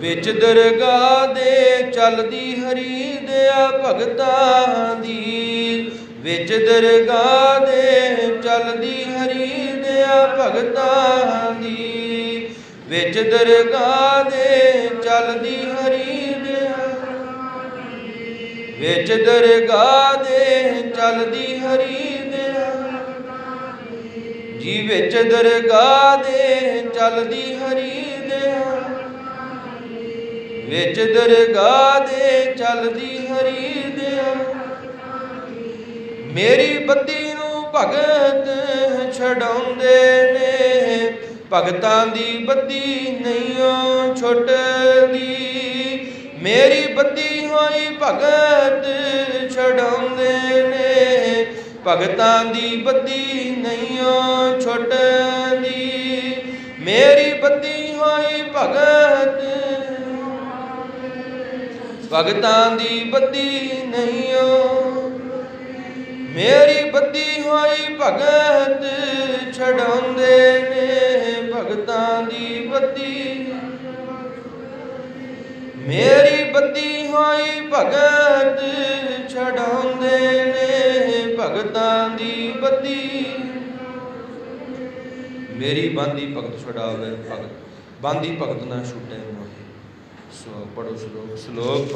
ਵਿੱਚ ਦਰਗਾਹ ਦੇ ਚੱਲਦੀ ਹਰੀ ਦਿਆ ਭਗਤਾਂ ਦੀ। ਵਿੱਚ ਦਰਗਾਹ ਦੇ ਚੱਲਦੀ ਹਰੀ ਦਿਆ ਭਗਤਾਂ ਦੀ। ਵਿੱਚ ਦਰਗਾਹ ਦੇ ਚੱਲਦੀ ਹਰੀ ਦਿਆ ਵਿੱਚ ਦਰਗਾਹ ਦੇ ਚੱਲਦੀ ਹਰੀ ਦਿਆ ਜੀ ਵਿੱਚ ਦਰਗਾਹ ਦੇ ਚੱਲਦੀ ਹਰੀ ਵਿੱਚ ਦਰਗਾਹ ਦੇ ਚੱਲਦੀ ਹਰੀ ਦੇ ਮੇਰੀ ਬੱਤੀ ਨੂੰ ਭਗਤ ਛਡਾਉਂਦੇ ਨੇ। ਭਗਤਾਂ ਦੀ ਬੱਤੀ ਨਹੀਂਓ ਛੁੱਟਦੀ। ਮੇਰੀ ਬੱਤੀ ਹੋਈ ਭਗਤ ਛਡਾਉਂਦੇ ਨੇ। ਭਗਤਾਂ ਦੀ ਬੱਤੀ ਨਹੀਂਓ ਛੁੱਟਦੀ। ਮੇਰੀ ਬੱਤੀ ਹੋਈ ਭਗਤ ਭਗਤਾਂ ਦੀ ਬੱਤੀ ਨਹੀਂਓ ਮੇਰੀ ਬੱਤੀ ਹੋਈ ਭਗਤ ਛਡਾਉਂਦੇ ਨੇ। ਭਗਤਾਂ ਦੀ ਬੱਤੀ ਮੇਰੀ ਬੱਤੀ ਹੋਈ ਭਗਤ ਛਡਾਉਂਦੇ ਨੇ। ਭਗਤਾਂ ਦੀ ਬੱਤੀ ਮੇਰੀ ਬਾਂਦੀ ਭਗਤ ਛਡਾਵੇ ਭਗਤ। ਬਾਂਦੀ ਭਗਤ ਨਾ ਛੁਟੇ ਮੋਹੇ। ਸੋ ਪੜੋ ਸ਼ਲੋਕ। ਸ਼ਲੋਕ